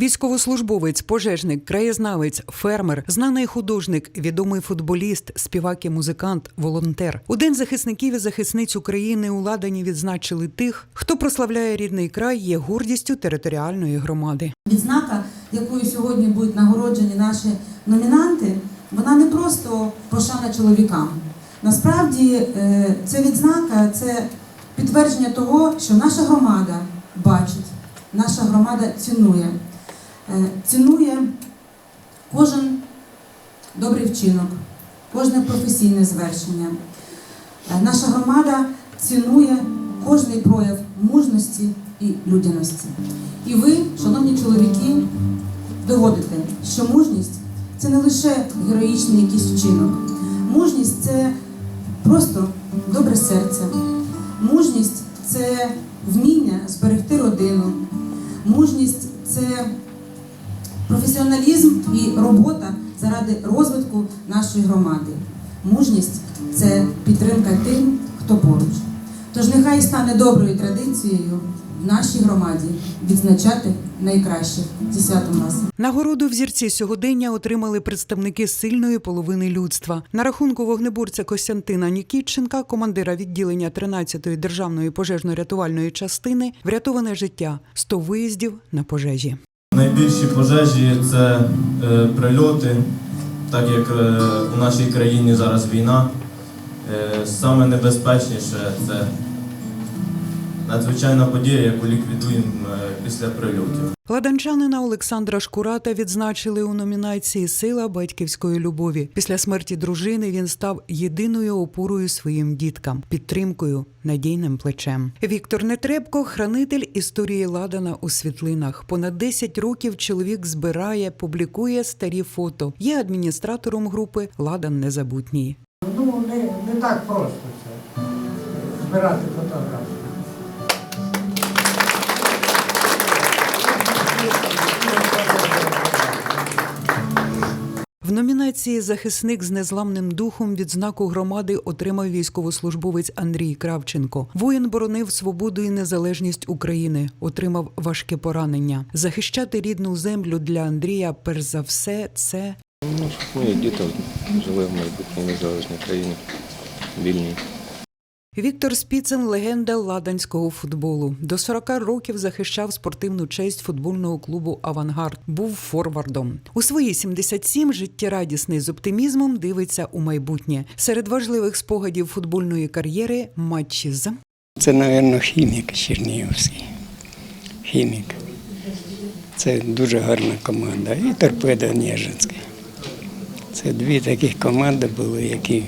Військовослужбовець, пожежник, краєзнавець, фермер, знаний художник, відомий футболіст, співак і музикант, волонтер. У день захисників і захисниць України у Ладані відзначили тих, хто прославляє рідний край, є гордістю територіальної громади. Відзнака, якою сьогодні будуть нагороджені наші номінанти, вона не просто пошана чоловікам. Насправді е, ця відзнака це підтвердження того, що наша громада бачить, наша громада цінує. Е, Цінує кожен добрий вчинок, кожне професійне звершення. Е, Наша громада цінує кожний прояв мужності і людяності. І ви, шановні чоловіки, доводите, що мужність це не лише героїчний якийсь вчинок. Мужність це просто добре серце. Мужність це вміння зберегти родину. Мужність робота заради розвитку нашої громади. Мужність це підтримка тим, хто поруч. Тож нехай стане доброю традицією в нашій громаді відзначати найкращих зі святом вас. Нагороду взірці сьогодення отримали представники сильної половини людства. На рахунку вогнеборця Костянтина Нікітченка, командира відділення 13-ї державної пожежно-рятувальної частини, врятоване життя 100 виїздів на пожежі. Найбільші пожежі це е, прильоти, так як е, у нашій країні зараз війна. Е, саме небезпечніше це надзвичайна подія, яку ліквідуємо е, після прильотів. Ладанчанина Олександра Шкурата відзначили у номінації Сила батьківської любові. Після смерті дружини він став єдиною опорою своїм діткам, підтримкою, надійним плечем. Віктор Нетребко, хранитель історії Ладана у світлинах. Понад 10 років чоловік збирає, публікує старі фото. Є адміністратором групи Ладан Незабутній. Ну, не, не так просто це збирати фотографії. В номінації Захисник з незламним духом відзнаку громади отримав військовослужбовець Андрій Кравченко. Воїн боронив свободу і незалежність України, отримав важке поранення. Захищати рідну землю для Андрія, перш за все, це Ну, щоб мої діти жили в майбутній незалежній країні, вільній. Віктор Спіцин легенда ладанського футболу. До 40 років захищав спортивну честь футбольного клубу Авангард. Був форвардом. У свої 77 життєрадісний з оптимізмом дивиться у майбутнє. Серед важливих спогадів футбольної кар'єри матчі з Це, мабуть, хімік Чернігівський. Хімік. Це дуже гарна команда. І торпеда Ніжинський. Це дві таких команди були, які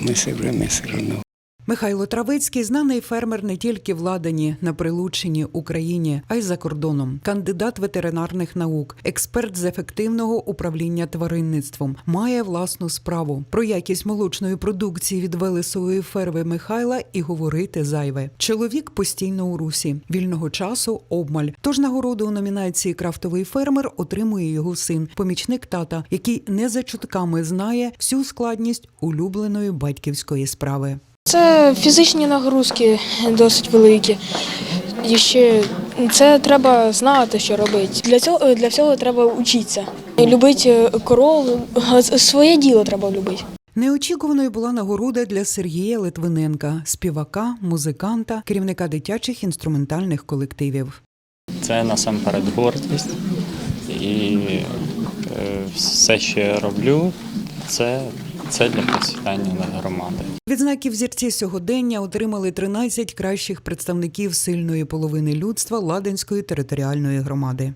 ми все время сирнув. Михайло Травицький знаний фермер не тільки в Ладані, на Прилуччині, Україні, а й за кордоном. Кандидат ветеринарних наук, експерт з ефективного управління тваринництвом, має власну справу. Про якість молочної продукції від велесової ферми Михайла і говорити зайве. Чоловік постійно у русі. Вільного часу обмаль. Тож нагороду у номінації Крафтовий фермер отримує його син, помічник тата, який не за чутками знає всю складність улюбленої батьківської справи. Це фізичні нагрузки досить великі. І ще це треба знати, що робити. Для цього для всього треба вчитися. Любити корову, своє діло треба любити. Неочікуваною була нагорода для Сергія Литвиненка, співака, музиканта, керівника дитячих інструментальних колективів. Це насамперед гордість. І е, все, що я роблю, це, це для процвітання громади. Відзнаки зірці сьогодення отримали 13 кращих представників сильної половини людства Ладенської територіальної громади.